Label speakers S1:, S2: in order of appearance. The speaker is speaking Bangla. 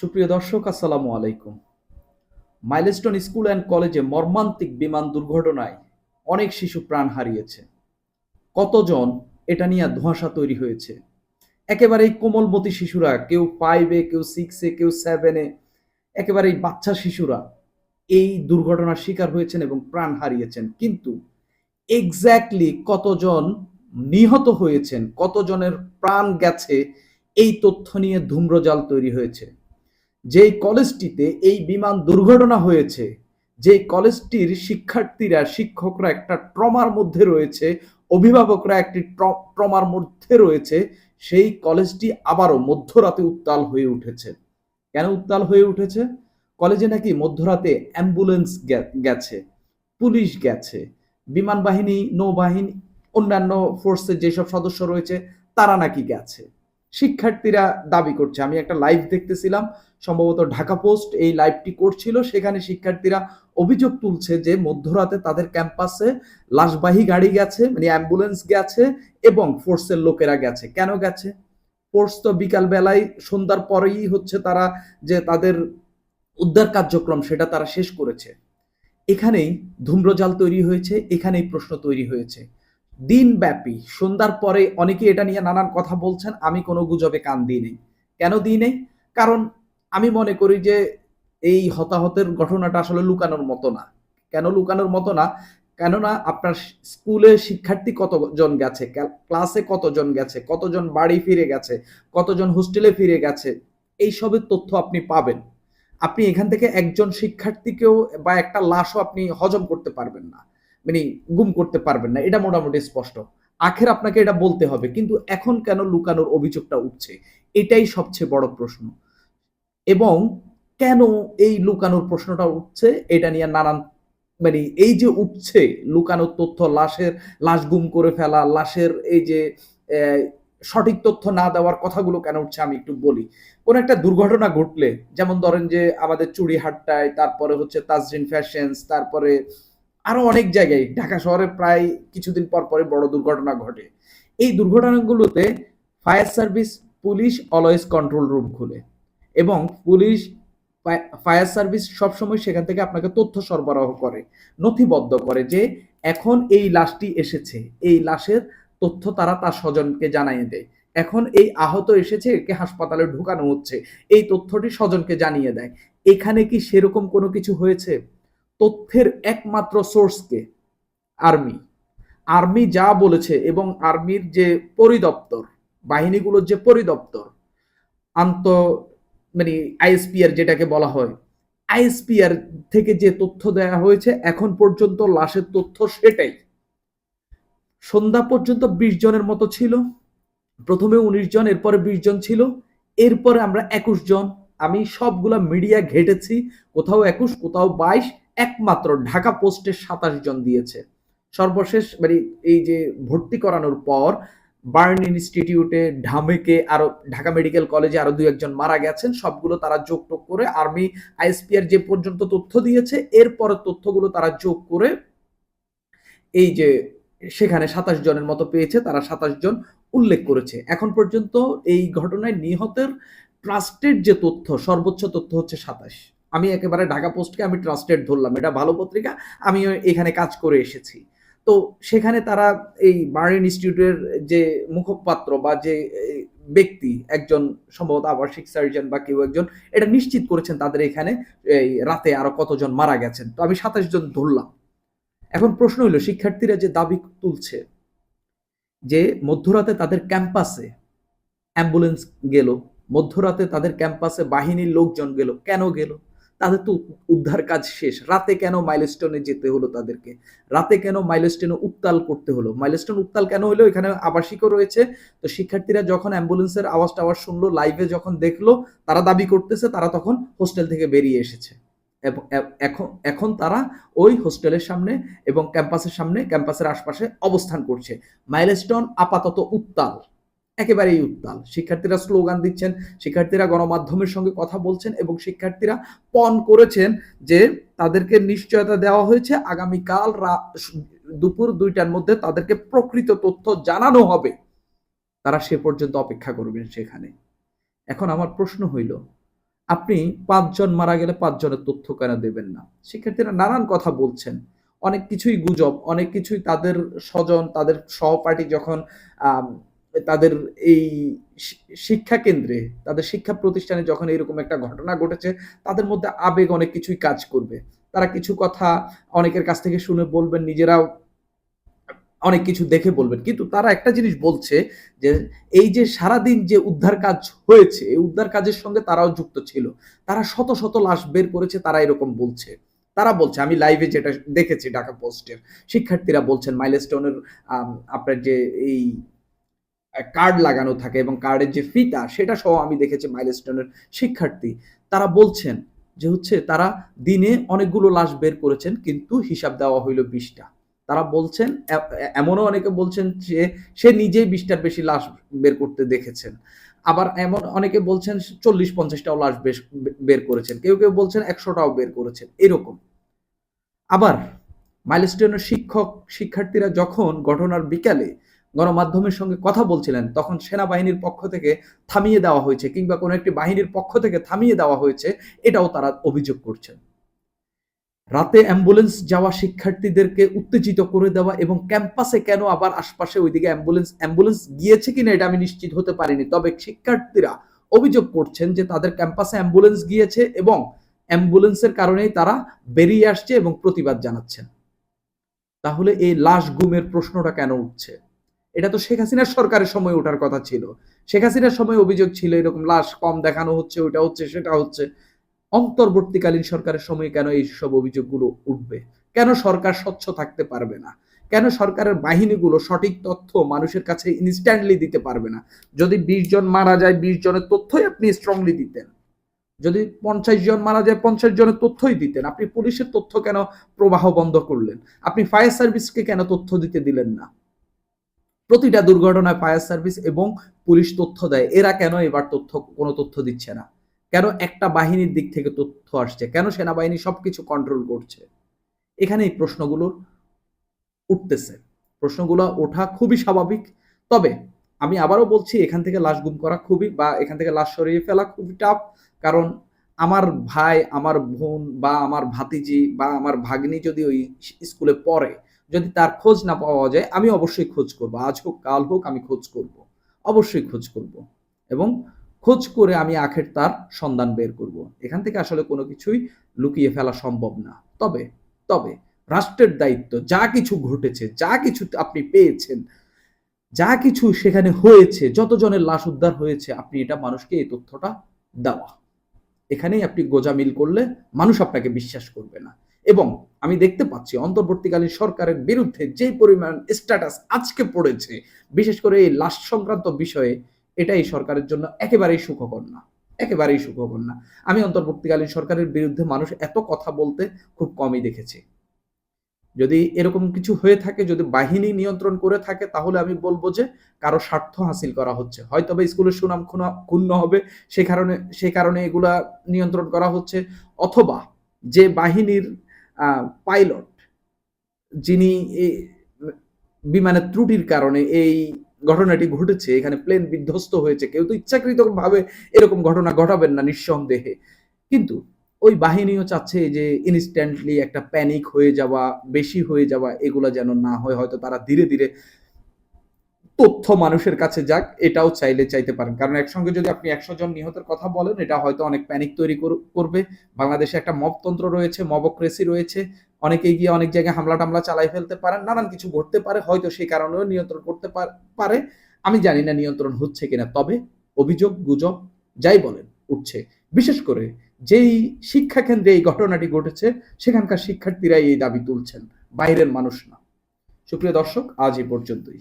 S1: সুপ্রিয় দর্শক, আসসালামু আলাইকুম। মাইলস্টোন স্কুল অ্যান্ড কলেজে মর্মান্তিক বিমান দুর্ঘটনায় অনেক শিশু প্রাণ হারিয়েছে। কতজন এটা নিয়ে ধোঁয়াশা তৈরি হয়েছে? একেবারেই কোমলমতি শিশুরা, কেউ ফাইভে কেউ সিক্সে কেউ সেভেনে একেবারেই বাচ্চা শিশুরা এই দুর্ঘটনার শিকার হয়েছেন এবং প্রাণ হারিয়েছেন। কিন্তু এক্স্যাক্টলি কতজন নিহত হয়েছেন, কতজনের প্রাণ গেছে, এই তথ্য নিয়ে ধূম্রজাল তৈরি হয়েছে। যেই কলেজটিতে এই বিমান দুর্ঘটনা হয়েছে, যে কলেজটির শিক্ষার্থীরা, শিক্ষকরা একটা ট্রমার মধ্যে রয়েছে, অভিভাবকরা একটি ট্রমার মধ্যে রয়েছে, সেই কলেজটি আবারও মধ্যরাতে উত্তাল হয়ে উঠেছে। কেন উত্তাল হয়ে উঠেছে? কলেজে নাকি মধ্যরাতে অ্যাম্বুলেন্স গেছে, পুলিশ গেছে, বিমান বাহিনী, নৌবাহিনী, অন্যান্য ফোর্সের যেসব সদস্য রয়েছে, তারা নাকি গেছে। শিক্ষার্থীরা দাবি করছে। আমি একটা লাইভ দেখতেছিলাম, সম্ভবত ঢাকা পোস্ট এই লাইভটি করছিল। সেখানে শিক্ষার্থীরা অভিযোগ তুলছে যে মধ্যরাতে তাদের ক্যাম্পাসে লাশবাহী গাড়ি গেছে মানে অ্যাম্বুলেন্স গেছে এবং ফোর্সের লোকেরা গেছে। কেন গেছে? ফোর্স তো বিকাল বেলায় সন্ধ্যার পরেই হচ্ছে তারা যে তাদের উদ্ধার কার্যক্রম, সেটা তারা শেষ করেছে। এখানেই ধূম্রজাল তৈরি হয়েছে, এখানেই প্রশ্ন তৈরি হয়েছে। দিনব্যাপী। সন্ধ্যার পরে অনেকে এটা নিয়ে নানান কথা বলছেন, আমি কোনো গুজবে কান দিই নেই কেন দিই নেই কারণ আমি মনে করি যে এই হতাহতের ঘটনাটা আসলে লুকানোর মতো না। কেন লুকানোর মতো না? কেননা আপনার স্কুলে শিক্ষার্থী কতজন গেছে? ক্লাসে কতজন গেছে? কতজন বাড়ি ফিরে গেছে? কতজন হোস্টেলে ফিরে গেছে? এইসবের তথ্য আপনি পাবেন। আপনি এখান থেকে একজন শিক্ষার্থীকেও বা একটা লাশও আপনি হজম করতে পারবেন না। মানে গুম করতে পারবেন না, এটা মোটামুটি স্পষ্ট। আখের আপনাকে এটা বলতে হবে, কিন্তু এখন কেন লুকানোর অভিযোগটা উঠছে? এটাই সবচেয়ে বড় প্রশ্ন। এবং কেন এই লুকানোর প্রশ্নটা উঠছে, এটা নিয়ে নানান মানে এই যে উঠছে লুকানোর তথ্য, লাশের, লাশ গুম করে ফেলা, লাশের এই যে সঠিক তথ্য না দেওয়ার কথাগুলো কেন উঠছে আমি একটু বলি। কোন একটা দুর্ঘটনা ঘটলে, যেমন ধরেন যে আমাদের চুড়িহাটটায়, তারপরে হচ্ছে তাজরিন ফ্যাশনস তারপরে আরও অনেক জায়গায়, ঢাকা শহরে প্রায় কিছুদিন পর পরে বড় দুর্ঘটনা ঘটে। এই দুর্ঘটনাগুলোতে fire service, police always control room খুলে এবং পুলিশ ফায়ার সার্ভিস সবসময় সেখান থেকে আপনাকে তথ্য সরবরাহ করে, নথিবদ্ধ করে যে এখন এই লাশটি এসেছে। এই লাশের তথ্য তারা তার স্বজনকে জানিয়ে দেয়। এখন এই আহত এসেছে, একে হাসপাতালে ঢুকানো হচ্ছে। এই তথ্যটি স্বজনকে জানিয়ে দেয়। এখানে কি সেরকম কোনো কিছু হয়েছে? তথ্যের একমাত্র সোর্সকে আর্মি আর্মি যা বলেছে এবং আর্মির যে পরিদপ্তর, বাহিনীগুলোর যে পরিদপ্তর, আন্ত মানে আইএসপিআর যেটাকে বলা হয় আইএসপিআর থেকে যে তথ্য দেওয়া হয়েছে এখন পর্যন্ত লাশের তথ্য সেটাই। সন্ধ্যা পর্যন্ত বিশ জনের মতো ছিল, প্রথমে উনিশ জন, এরপরে বিশ জন ছিল, এরপরে আমরা একুশ জন। আমি সবগুলা মিডিয়া ঘেটেছি, কোথাও একুশ, কোথাও বাইশ একমাত্র ঢাকা পোস্টে সাতাশ জন দিয়েছে। সর্বশেষ মানে এই যে ভর্তি করানোর পর বার্ন ইনস্টিটিউটে, ঢামেকে আরও, ঢাকা মেডিকেল কলেজে আরও দু একজন মারা গেছেন। সবগুলো তারা যোগ টোগ করে আর্মি, আইএসপিআর যে পর্যন্ত তথ্য দিয়েছে এরপরে তথ্যগুলো তারা যোগ করে এই যে সেখানে সাতাশ জনের মতো পেয়েছে, তারা সাতাশ জন উল্লেখ করেছে। এখন পর্যন্ত এই ঘটনায় নিহতের ট্রাস্টেড যে তথ্য, সর্বোচ্চ তথ্য হচ্ছে সাতাশ। আমি একেবারে ঢাকা পোস্টকে আমি ট্রাস্টেড ধরলাম, এটা ভালো পত্রিকা, আমি এখানে কাজ করে এসেছি। তো সেখানে তারা এই বার্ন ইনস্টিটিউটের যে মুখপাত্র বা যে ব্যক্তি, একজন সম্ভবত আবাসিক সার্জন বা কেউ একজন, এটা নিশ্চিত করেছেন তাদের এখানে এই রাতে আরও কতজন মারা গেছেন। তো আমি সাতাশ জন ধরলাম। এখন প্রশ্ন হইল, শিক্ষার্থীরা যে দাবি তুলছে যে মধ্যরাতে তাদের ক্যাম্পাসে অ্যাম্বুলেন্স গেল, মধ্যরাতে তাদের ক্যাম্পাসে বাহিনীর লোকজন গেল, কেন গেল? তাদের তো উদ্ধার কাজ শেষ। রাতে কেন মাইলস্টোনে যেতে হলো তাদেরকে? রাতে কেন মাইলস্টোনে উত্তাল করতে হলো? মাইলস্টোন উত্তাল কেন হলো? এখানে আবাসিকও রয়েছে। তো শিক্ষার্থীরা যখন অ্যাম্বুলেন্সের আওয়াজ টাওয়াজ শুনলো লাইভে যখন দেখল, তারা দাবি করতেছে, তারা তখন হোস্টেল থেকে বেরিয়ে এসেছে। এখন এখন তারা ওই হোস্টেলের সামনে এবং ক্যাম্পাসের সামনে ক্যাম্পাসের আশপাশে অবস্থান করছে। মাইলস্টোন আপাতত উত্তাল। একেবারেই উত্তাল। শিক্ষার্থীরা স্লোগান দিচ্ছেন, শিক্ষার্থীরা গণমাধ্যমের সঙ্গে কথা বলছেন এবং শিক্ষার্থীরা পণ করেছেন যে তাদেরকে নিশ্চয়তা দেওয়া হয়েছে। আগামীকাল দুপুর দুইটার মধ্যে তাদেরকে প্রকৃত তথ্য জানানো হবে। তারা সে পর্যন্ত অপেক্ষা করবেন সেখানে। এখন আমার প্রশ্ন হইল, আপনি পাঁচজন মারা গেলে পাঁচজনের তথ্য কেন দেবেন না? শিক্ষার্থীরা নানান কথা বলছেন। অনেক কিছুই গুজব, অনেক কিছুই তাদের স্বজন, তাদের সহপাঠী যখন তাদের এই শিক্ষা কেন্দ্রে, তাদের শিক্ষা প্রতিষ্ঠানে যখন এরকম একটা ঘটনা ঘটেছে, তাদের মধ্যে আবেগ অনেক কিছুই কাজ করবে। তারা কিছু কথা অনেকের কাছ থেকে শুনে বলবেন, নিজেরাও অনেক কিছু দেখে বলবেন। কিন্তু তারা একটা জিনিস বলছে যে, এই যে সারাদিন যে উদ্ধার কাজ হয়েছে, এই উদ্ধার কাজের সঙ্গে তারাও যুক্ত ছিল। তারা শত শত লাশ বের করেছে, তারা এরকম বলছে। তারা বলছে, আমি লাইভে যেটা দেখেছি ঢাকা পোস্টের, শিক্ষার্থীরা বলছেন, মাইলস্টোনের আপনার যে এই কার্ড লাগানো থাকে এবং কার্ডের যে ফিতা সেটা সহ আমি দেখেছি মাইলস্টোনের শিক্ষার্থী। তারা বলছেন যে হচ্ছে তারা দিনে অনেকগুলো লাশ বের করেছেন, কিন্তু হিসাব দেওয়া হইল বিশটা। তারা বলছেন এমনও অনেকে বলছেন যে সে নিজেই বিশটার বেশি লাশ বের করতে দেখেছেন। আবার এমন অনেকে বলছেন চল্লিশ পঞ্চাশটাও লাশ বের করেছেন। কেউ কেউ বলছেন একশোটাও বের করেছেন। এরকম। আবার মাইলস্টোনের শিক্ষক, শিক্ষার্থীরা যখন ঘটনার বিকালে গণমাধ্যমের সঙ্গে কথা বলছিলেন, তখন সেনাবাহিনীর পক্ষ থেকে থামিয়ে দেওয়া হয়েছে কিংবা কোনো একটি বাহিনীর পক্ষ থেকে থামিয়ে দেওয়া হয়েছে, এটাও তারা অভিযোগ করছেন। রাতে অ্যাম্বুলেন্স যাওয়া শিক্ষার্থীদেরকে উত্তেজিত করে দেওয়া এবং ক্যাম্পাসে কেন আবার আশপাশে ওইদিকে অ্যাম্বুলেন্স অ্যাম্বুলেন্স গিয়েছে কিনা এটা আমি নিশ্চিত হতে পারিনি, তবে শিক্ষার্থীরা অভিযোগ করছেন যে তাদের ক্যাম্পাসে অ্যাম্বুলেন্স গিয়েছে এবং অ্যাম্বুলেন্সের কারণেই তারা বেরিয়ে আসছে এবং প্রতিবাদ জানাচ্ছেন। তাহলে এই লাশ গুমের প্রশ্নটা কেন উঠছে? এটা তো শেখ হাসিনার সরকারের সময় ওঠার কথা ছিল। শেখ হাসিনার সময় অভিযোগ ছিল এরকম লাশ কম দেখানো হচ্ছে, ওইটা হচ্ছে, সেটা হচ্ছে। অন্তর্বর্তীকালীন সরকারের সময় কেন এই সব অভিযোগগুলো উঠবে? কেন সরকার স্বচ্ছ থাকতে পারবে না? কেন সরকারের বাহিনীগুলো সঠিক তথ্য মানুষের কাছে ইনস্ট্যান্টলি দিতে পারবে না? যদি বিশ জন মারা যায়, বিশ জনের তথ্যই আপনি স্ট্রংলি দিতেন। যদি পঞ্চাশ জন মারা যায়, পঞ্চাশ জনের তথ্যই দিতেন। আপনি পুলিশের তথ্য কেন প্রবাহ বন্ধ করলেন? আপনি ফায়ার সার্ভিসকে কেন তথ্য দিতে দিলেন না? প্রতিটা দুর্ঘটনায় ফায়ার সার্ভিস এবং পুলিশ তথ্য দেয়। এরা কেন এবার তথ্য, কোনো তথ্য দিচ্ছে না? কেন একটা বাহিনীর দিক থেকে তথ্য আসছে? কেন সেনাবাহিনী সবকিছু কন্ট্রোল করছে? এখানে এই প্রশ্নগুলো উঠতেছে। প্রশ্নগুলো ওঠা খুবই স্বাভাবিক। তবে আমি আবারও বলছি, এখান থেকে লাশ গুম করা খুবই বা এখান থেকে লাশ সরিয়ে ফেলা খুবই টাফ কারণ আমার ভাই, আমার বোন বা আমার ভাতিজি বা আমার ভাগ্নি যদি ওই স্কুলে পড়ে যদি তার খোঁজ না পাওয়া যায়, আমি অবশ্যই খোঁজ করব। আজ হোক, কাল হোক, আমি খোঁজ করব। অবশ্যই খোঁজ করব। এবং খোঁজ করে আমি আখের তার সন্ধান বের করব। এখান থেকে আসলে কোনো কিছুই লুকিয়ে ফেলা সম্ভব না। তবে তবে রাষ্ট্রের দায়িত্ব, যা কিছু ঘটেছে, যা কিছু আপনি পেয়েছেন, যা কিছু সেখানে হয়েছে, যতজনের লাশ উদ্ধার হয়েছে, আপনি এটা মানুষকে এই তথ্যটা দেওয়া। এখানেই আপনি গোজামিল করলে মানুষ আপনাকে বিশ্বাস করবে না। এবং আমি দেখতে পাচ্ছি অন্তর্বর্তীকালীন সরকারের বিরুদ্ধে যে পরিমাণ স্ট্যাটাস আজকে পড়েছে, বিশেষ করে এই লাশ সংক্রান্ত বিষয়ে, এটাই সরকারের জন্য একেবারেই সুখকর না, একেবারেই সুখকর না। আমি অন্তর্বর্তীকালীন সরকারের বিরুদ্ধে মানুষ এত কথা বলতে খুব কমই দেখেছি। যদি এরকম কিছু হয়ে থাকে, যদি বাহিনী নিয়ন্ত্রণ করে থাকে, তাহলে আমি বলব যে কারও স্বার্থ হাসিল করা হচ্ছে। হয়তো বা স্কুলের সুনাম ক্ষুণা- ক্ষুণ্ণ হবে, সে কারণে সে কারণে এগুলা নিয়ন্ত্রণ করা হচ্ছে, অথবা যে বাহিনীর পাইলট যিনি বিমানের ত্রুটির কারণে এই ঘটনাটি ঘটেছে, এখানে প্লেন বিধ্বস্ত হয়েছে, কেউ তো ইচ্ছাকৃত ভাবে এরকম ঘটনা ঘটাবেন না নিঃসন্দেহে। কিন্তু ওই বাহিনীও চাচ্ছে যে ইনস্ট্যান্টলি একটা প্যানিক হয়ে যাওয়া, বেশি হয়ে যাওয়া, এগুলো যেন না হয়, হয়তো তারা ধীরে ধীরে তথ্য মানুষের কাছে যাক, এটাও চাইলে চাইতে পারেন। কারণ একসঙ্গে যদি আপনি একশো জন নিহতের কথা বলেন, এটা হয়তো অনেক প্যানিক তৈরি করবে। বাংলাদেশে একটা মবতন্ত্র রয়েছে মবক্রেসি রয়েছে। অনেকে গিয়ে অনেক জায়গায় হামলা টামলা চালাই ফেলতে পারেন, নানান কিছু ঘটতে পারে, হয়তো সেই কারণেও নিয়ন্ত্রণ করতে পারে আমি জানি না নিয়ন্ত্রণ হচ্ছে কিনা, তবে অভিযোগ, গুজব, যাই বলেন, উঠছে। বিশেষ করে যেই শিক্ষা কেন্দ্রে এই ঘটনাটি ঘটেছে, সেখানকার শিক্ষার্থীরাই এই দাবি তুলছেন, বাইরের মানুষ না। সুপ্রিয় দর্শক, আজ এই পর্যন্তই।